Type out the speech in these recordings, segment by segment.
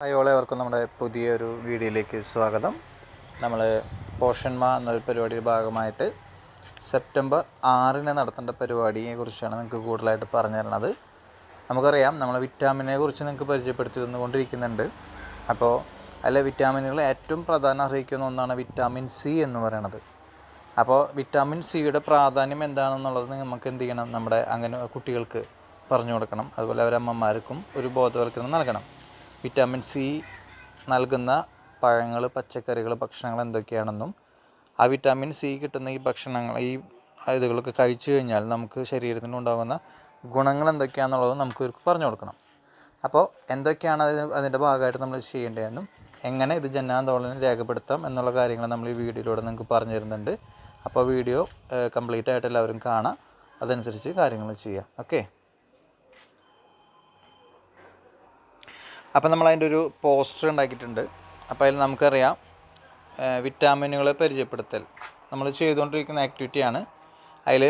Hi അവർക്കും നമ്മുടെ പുതിയൊരു വീഡിയോയിലേക്ക് സ്വാഗതം. നമ്മൾ പോഷന്മ എന്നൊരു പരിപാടിയുടെ ഭാഗമായിട്ട് സെപ്റ്റംബർ ആറിന് നടത്തേണ്ട പരിപാടിയെ കുറിച്ചാണ് നിങ്ങൾക്ക് കൂടുതലായിട്ട് പറഞ്ഞു തരണത് നമുക്കറിയാം നമ്മൾ വിറ്റാമിനെ കുറിച്ച് നിങ്ങൾക്ക് പരിചയപ്പെടുത്തി തന്നുകൊണ്ടിരിക്കുന്നുണ്ട്. അപ്പോൾ അതിലെ വിറ്റാമിനുകൾ ഏറ്റവും പ്രധാനം അർഹിക്കുന്ന ഒന്നാണ് വിറ്റാമിൻ സി എന്ന് പറയുന്നത്. അപ്പോൾ വിറ്റാമിൻ സിയുടെ പ്രാധാന്യം എന്താണെന്നുള്ളത് നമുക്ക് എന്ത് ചെയ്യണം? നമ്മുടെ അങ്ങനെ കുട്ടികൾക്ക് പറഞ്ഞു കൊടുക്കണം. അതുപോലെ അവരമ്മമാർക്കും ഒരു ബോധവൽക്കരണം നൽകണം. വിറ്റാമിൻ സി നൽകുന്ന പഴങ്ങൾ പച്ചക്കറികൾ ഭക്ഷണങ്ങൾ എന്തൊക്കെയാണെന്നും ആ വിറ്റാമിൻ സി കിട്ടുന്ന ഈ ഭക്ഷണങ്ങൾ ഈ ഇതുകളൊക്കെ കഴിച്ചു കഴിഞ്ഞാൽ നമുക്ക് ശരീരത്തിന് ഉണ്ടാകുന്ന ഗുണങ്ങൾ എന്തൊക്കെയാണെന്നുള്ളത് നമുക്ക് ഇവർക്ക് പറഞ്ഞു കൊടുക്കണം. അപ്പോൾ എന്തൊക്കെയാണ് അതിന് അതിന്റെ ഭാഗമായിട്ട് നമ്മൾ ചെയ്യേണ്ടതെന്നും എങ്ങനെ ഇത് ജനാന്തോളനം രേഖപ്പെടുത്താം എന്നുള്ള കാര്യങ്ങൾ നമ്മൾ ഈ വീഡിയോയിലൂടെ നിങ്ങൾക്ക് പറഞ്ഞു തരുന്നുണ്ട്. അപ്പോൾ വീഡിയോ കംപ്ലീറ്റ് ആയിട്ട് എല്ലാവരും കാണാം. അതനുസരിച്ച് കാര്യങ്ങൾ ചെയ്യാം. ഓക്കെ? അപ്പോൾ നമ്മൾ അതിന്റെ ഒരു പോസ്റ്റർ ഉണ്ടാക്കിയിട്ടുണ്ട്. അപ്പോൾ അതിൽ നമുക്കറിയാം വിറ്റാമിനുകളെ പരിചയപ്പെടുത്തൽ. നമ്മൾ ചെയ്തുകൊണ്ടിരിക്കുന്ന ആക്ടിവിറ്റിയാണ് അതിൽ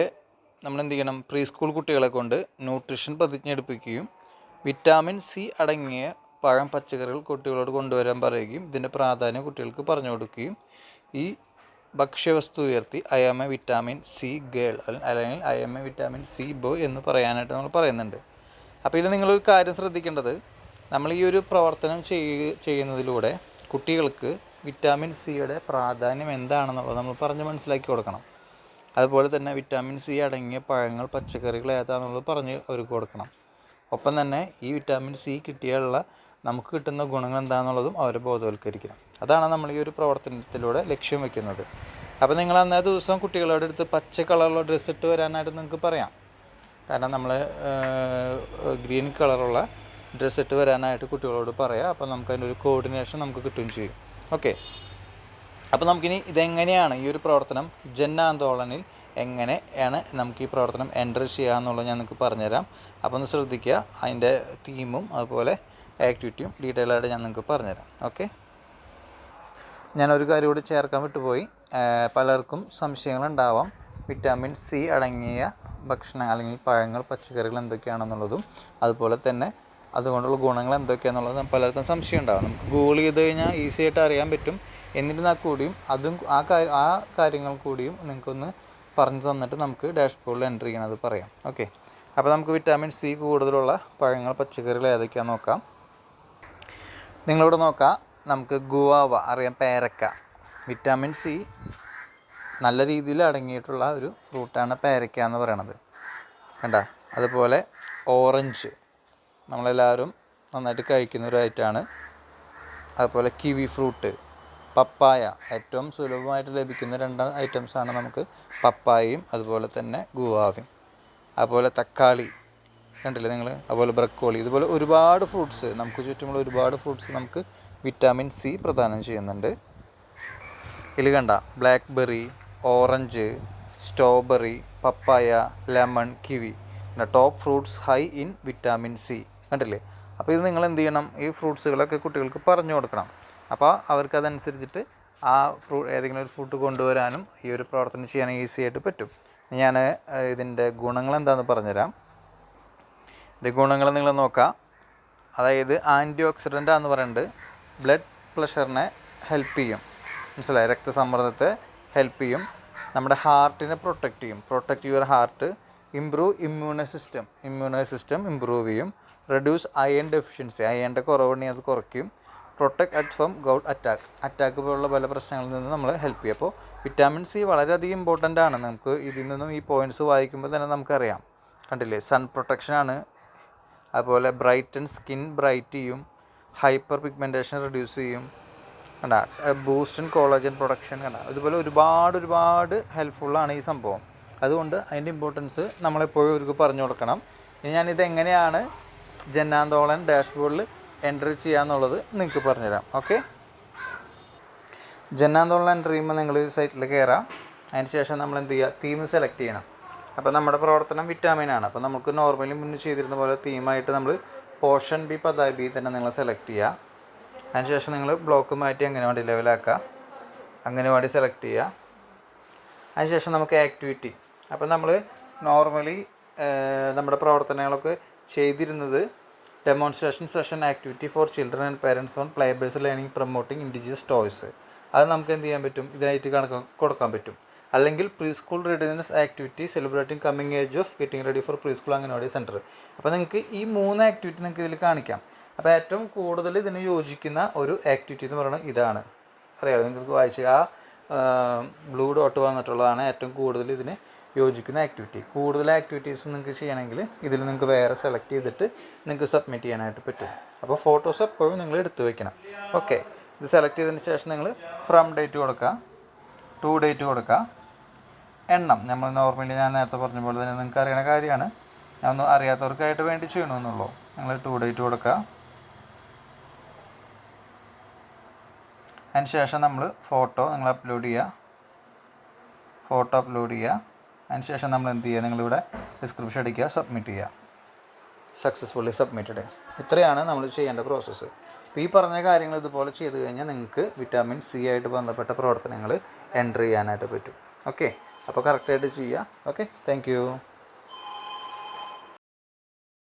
നമ്മൾ എന്ത് ചെയ്യണം? പ്രീ സ്കൂൾ കുട്ടികളെ കൊണ്ട് ന്യൂട്രീഷൻ പ്രതിജ്ഞ എടുപ്പിക്കുകയും വിറ്റാമിൻ സി അടങ്ങിയ പഴം പച്ചക്കറികൾ കുട്ടികളോട് കൊണ്ടുവരാൻ പറയുകയും ഇതിന്റെ പ്രാധാന്യം കുട്ടികൾക്ക് പറഞ്ഞു കൊടുക്കുകയും ഈ ഭക്ഷ്യവസ്തു ഉയർത്തി I M A vitamin C girl അല്ലെങ്കിൽ I M A vitamin C boy എന്ന് പറയാനായിട്ട് നമ്മൾ പറയുന്നുണ്ട്. അപ്പോൾ ഇതിൽ നിങ്ങളൊരു കാര്യം ശ്രദ്ധിക്കേണ്ടത് നമ്മൾ ഈ ഒരു പ്രവർത്തനം ചെയ്യ ചെയ്യുന്നതിലൂടെ കുട്ടികൾക്ക് വിറ്റാമിൻ സിയുടെ പ്രാധാന്യം എന്താണെന്നുള്ളത് നമ്മൾ പറഞ്ഞ് മനസ്സിലാക്കി കൊടുക്കണം. അതുപോലെ തന്നെ വിറ്റാമിൻ സി അടങ്ങിയ പഴങ്ങൾ പച്ചക്കറികൾ ഏതാണെന്നുള്ളത് പറഞ്ഞ് അവർക്ക് കൊടുക്കണം. ഒപ്പം തന്നെ ഈ വിറ്റാമിൻ സി കിട്ടിയാലുള്ള നമുക്ക് കിട്ടുന്ന ഗുണങ്ങൾ എന്താണെന്നുള്ളതും അവരെ ബോധവൽക്കരിക്കണം. അതാണ് നമ്മൾ ഈ ഒരു പ്രവർത്തനത്തിലൂടെ ലക്ഷ്യം വെക്കുന്നത്. അപ്പോൾ നിങ്ങൾ അന്നേ ദിവസം കുട്ടികളുടെ അടുത്ത് പച്ച കളറുള്ള ഡ്രസ്സ് ഇട്ട് വരാനായിട്ട് നിങ്ങൾക്ക് പറയാം. കാരണം നമ്മൾ ഗ്രീൻ കളറുള്ള ഡ്രസ്സ് ഇട്ട് വരാനായിട്ട് കുട്ടികളോട് പറയാം. അപ്പോൾ നമുക്ക് അതിന്റെ ഒരു കോർഡിനേഷൻ നമുക്ക് കിട്ടുകയും ചെയ്യും. ഓക്കെ അപ്പോൾ നമുക്കിനി ഇതെങ്ങനെയാണ് ഈ ഒരു പ്രവർത്തനം ജനാന്തോളനിൽ എങ്ങനെയാണ് നമുക്ക് ഈ പ്രവർത്തനം എന്റർ ചെയ്യുക എന്നുള്ളത് ഞാൻ നിങ്ങൾക്ക് പറഞ്ഞുതരാം. അപ്പോൾ ഒന്ന് ശ്രദ്ധിക്കുക. അതിന്റെ തീമും അതുപോലെ ആക്ടിവിറ്റിയും ഡീറ്റെയിൽ ആയിട്ട് ഞാൻ നിങ്ങൾക്ക് പറഞ്ഞുതരാം. ഓക്കെ ഞാനൊരു കാര്യം കൂടി ചേർക്കാൻ വിട്ടുപോയി. പലർക്കും സംശയങ്ങളുണ്ടാവാം. വിറ്റാമിൻ സി അടങ്ങിയ ഭക്ഷണം അല്ലെങ്കിൽ പഴങ്ങൾ പച്ചക്കറികൾ എന്തൊക്കെയാണെന്നുള്ളതും. അതുപോലെ തന്നെ അതുകൊണ്ടുള്ള ഗുണങ്ങൾ എന്തൊക്കെയാണെന്നുള്ളത് പലർക്കും സംശയം ഉണ്ടാകും നമുക്ക് ഗൂഗിൾ ചെയ്ത് കഴിഞ്ഞാൽ ഈസി ആയിട്ട് അറിയാൻ പറ്റും. എന്നിരുന്നാൽ കൂടിയും അതും ആ ആ കാര്യങ്ങൾ കൂടിയും നിങ്ങൾക്കൊന്ന് പറഞ്ഞു തന്നിട്ട് നമുക്ക് ഡാഷ്ബോർഡിൽ എന്റർ ചെയ്യണത് പറയാം. ഓക്കെ അപ്പോൾ നമുക്ക് വിറ്റാമിൻ സി കൂടുതലുള്ള പഴങ്ങൾ പച്ചക്കറികൾ ഏതൊക്കെയാണെന്ന് നോക്കാം. നിങ്ങളിവിടെ നോക്കാം. നമുക്ക് ഗുവാവ അറിയാം പേരക്ക. വിറ്റാമിൻ സി നല്ല രീതിയിൽ അടങ്ങിയിട്ടുള്ള ഒരു ഫ്രൂട്ടാണ് പേരക്ക എന്ന് പറയണത്. കണ്ട? അതുപോലെ ഓറഞ്ച് നമ്മളെല്ലാവരും നന്നായിട്ട് കഴിക്കുന്ന ഒരു ഐറ്റമാണ് അതുപോലെ കിവി ഫ്രൂട്ട് പപ്പായ ഏറ്റവും സുലഭമായിട്ട് ലഭിക്കുന്ന രണ്ട് ഐറ്റംസാണ് നമുക്ക് പപ്പായയും അതുപോലെ തന്നെ ഗുവാവയും. അതുപോലെ തക്കാളി കണ്ടില്ലേ നിങ്ങൾ അതുപോലെ ബ്രക്കോളി ഇതുപോലെ ഒരുപാട് ഫ്രൂട്ട്സ് നമുക്ക് ചുറ്റുമുള്ള ഒരുപാട് ഫ്രൂട്ട്സ് നമുക്ക് വിറ്റാമിൻ സി പ്രദാനം ചെയ്യുന്നുണ്ട്. ഇതിൽ കണ്ട blackberry orange strawberry papaya lemon kiwi top fruits high in vitamin C കണ്ടില്ലേ? അപ്പോൾ ഇത് നിങ്ങൾ എന്ത് ചെയ്യണം? ഈ ഫ്രൂട്ട്സുകളൊക്കെ കുട്ടികൾക്ക് പറഞ്ഞു കൊടുക്കണം. അപ്പോൾ അവർക്ക് അതനുസരിച്ചിട്ട് ആ ഫ്രൂ ഏതെങ്കിലും ഒരു ഫ്രൂട്ട് കൊണ്ടുവരാനും ഈ ഒരു പ്രവർത്തനം ചെയ്യാൻ ഈസി ആയിട്ട് പറ്റും. ഞാൻ ഇതിന്റെ ഗുണങ്ങൾ എന്താണെന്ന് പറഞ്ഞുതരാം. ഇത് ഗുണങ്ങൾ നിങ്ങൾ നോക്കാം. അതായത് ആന്റി ഓക്സിഡന്റ് എന്ന് പറയുന്നത് ബ്ലഡ് പ്രഷറിനെ ഹെൽപ്പ് ചെയ്യും. മനസ്സിലായി? രക്തസമ്മർദ്ദത്തെ ഹെൽപ്പ് ചെയ്യും. നമ്മുടെ ഹാർട്ടിനെ പ്രൊട്ടക്റ്റ് ചെയ്യും. Protect your heart. Improve immune system. Immune system improve ചെയ്യും. റെഡ്യൂസ് അയൺ ഡെഫിഷ്യൻസി അയണിന്റെ കുറവുണ്ടെങ്കിൽ അത് കുറയ്ക്കും. Protect it from gout attack attack പോലുള്ള പല പ്രശ്നങ്ങളിൽ നിന്ന് നമ്മൾ ഹെൽപ്പ് ചെയ്യും. അപ്പോൾ വിറ്റാമിൻ സി വളരെയധികം ഇമ്പോർട്ടന്റ് ആണ്. നമുക്ക് ഇതിൽ നിന്നും ഈ പോയിന്റ്സ് വായിക്കുമ്പോൾ തന്നെ നമുക്കറിയാം. കണ്ടില്ലേ? സൺ പ്രൊട്ടക്ഷനാണ് അതുപോലെ ബ്രൈറ്റൻ സ്കിൻ ബ്രൈറ്റ് ചെയ്യും. ഹൈപ്പർ പിഗ്മെന്റേഷൻ റിഡ്യൂസ് ചെയ്യും. കണ്ട? ബൂസ്റ്റൻ കോളേജൻ പ്രൊഡക്ഷൻ കണ്ട? ഇതുപോലെ ഒരുപാട് ഒരുപാട് ഹെൽപ്ഫുള്ളാണ് ഈ സംഭവം. അതുകൊണ്ട് അതിന്റെ ഇമ്പോർട്ടൻസ് നമ്മളെപ്പോഴും ഇവർക്ക് പറഞ്ഞു കൊടുക്കണം. ഇനി ഞാനിത് എങ്ങനെയാണ് ജന്നാന്തോളൻ ഡാഷ്ബോർഡിൽ എന്റർ ചെയ്യാന്നുള്ളത് നിങ്ങൾക്ക് പറഞ്ഞുതരാം ഓക്കെ ജന്നാന്തോളൻ ചെയ്യുമ്പോൾ നിങ്ങൾ സൈറ്റിൽ കയറാം അതിന് ശേഷം നമ്മൾ എന്ത് ചെയ്യുക തീം സെലക്ട് ചെയ്യണം. അപ്പോൾ നമ്മുടെ പ്രവർത്തനം വിറ്റാമിൻ ആണ്. അപ്പോൾ നമുക്ക് നോർമലി മുന്നേ ചെയ്തിരുന്ന പോലെ തീമായിട്ട് നമ്മൾ പോഷൻ ബി പതായ ബി തന്നെ നിങ്ങൾ സെലക്ട് ചെയ്യുക അതിനുശേഷം നിങ്ങൾ ബ്ലോക്ക് മാറ്റി അങ്ങനെ അംഗനവാടി ലെവലാക്കുക അംഗനവാടി സെലക്ട് ചെയ്യുക അതിനുശേഷം നമുക്ക് ആക്ടിവിറ്റി അപ്പോൾ നമ്മൾ നോർമലി നമ്മുടെ പ്രവർത്തനങ്ങളൊക്കെ ചെയ്തിരുന്നത് demonstration session activity for children and parents on play base learning promoting indigenous toys അത് നമുക്ക് എന്ത് ചെയ്യാൻ പറ്റും? ഇതിനായിട്ട് കണക്ക് കൊടുക്കാൻ പറ്റും. അല്ലെങ്കിൽ preschool readiness activity celebrating coming age of getting ready for preschool anganwadi centre അപ്പോൾ നിങ്ങൾക്ക് ഈ മൂന്ന് ആക്ടിവിറ്റി നിങ്ങൾക്ക് ഇതിൽ കാണിക്കാം. അപ്പോൾ ഏറ്റവും കൂടുതൽ ഇതിന് യോജിക്കുന്ന ഒരു ആക്ടിവിറ്റി എന്ന് പറയുന്നത് ഇതാണ്. അറിയാമല്ലോ നിങ്ങൾക്ക് വായിച്ച് ആ ബ്ലൂ ഡോട്ട് വന്നിട്ടുള്ളതാണ് ഏറ്റവും കൂടുതൽ ഇതിന് യോജിക്കുന്ന ആക്ടിവിറ്റി കൂടുതൽ ആക്ടിവിറ്റീസ് നിങ്ങൾക്ക് ചെയ്യണമെങ്കിൽ ഇതിൽ നിങ്ങൾക്ക് വേറെ സെലക്ട് ചെയ്തിട്ട് നിങ്ങൾക്ക് സബ്മിറ്റ് ചെയ്യാനായിട്ട് പറ്റും. അപ്പോൾ ഫോട്ടോസ് എപ്പോഴും നിങ്ങൾ എടുത്തു വയ്ക്കണം ഓക്കെ ഇത് സെലക്ട് ചെയ്തതിന് ശേഷം നിങ്ങൾ ഫ്രം ഡേറ്റ് കൊടുക്കുക. ടു ഡേറ്റ് കൊടുക്കുക. എണ്ണം. നമ്മൾ നോർമലി ഞാൻ നേരത്തെ പറഞ്ഞ പോലെ തന്നെ നിങ്ങൾക്ക് അറിയണ കാര്യമാണ്. ഞാൻ ഒന്നും അറിയാത്തവർക്കായിട്ട് വേണ്ടി ചെയ്യണമെന്നുള്ളൂ. നിങ്ങൾ ടു ഡേറ്റ് കൊടുക്കുക. അതിന് ശേഷം നമ്മൾ ഫോട്ടോ നിങ്ങൾ അപ്ലോഡ് ചെയ്യുക. ഫോട്ടോ അപ്ലോഡ് ചെയ്യുക. അതിന് ശേഷം നമ്മൾ എന്ത് ചെയ്യുക നിങ്ങളിവിടെ ഡിസ്ക്രിപ്ഷൻ അടിക്കുക സബ്മിറ്റ് ചെയ്യുക. സക്സസ്ഫുള്ളി സബ്മിറ്റഡ് ഇത്രയാണ് നമ്മൾ ചെയ്യേണ്ട പ്രോസസ്സ് അപ്പോൾ ഈ പറഞ്ഞ കാര്യങ്ങൾ ഇതുപോലെ ചെയ്ത് കഴിഞ്ഞാൽ നിങ്ങൾക്ക് വിറ്റാമിൻ സി ആയിട്ട് ബന്ധപ്പെട്ട പ്രവർത്തനങ്ങൾ എന്റർ ചെയ്യാനായിട്ട് പറ്റും. ഓക്കെ അപ്പോൾ കറക്റ്റായിട്ട് ചെയ്യുക ഓക്കെ താങ്ക്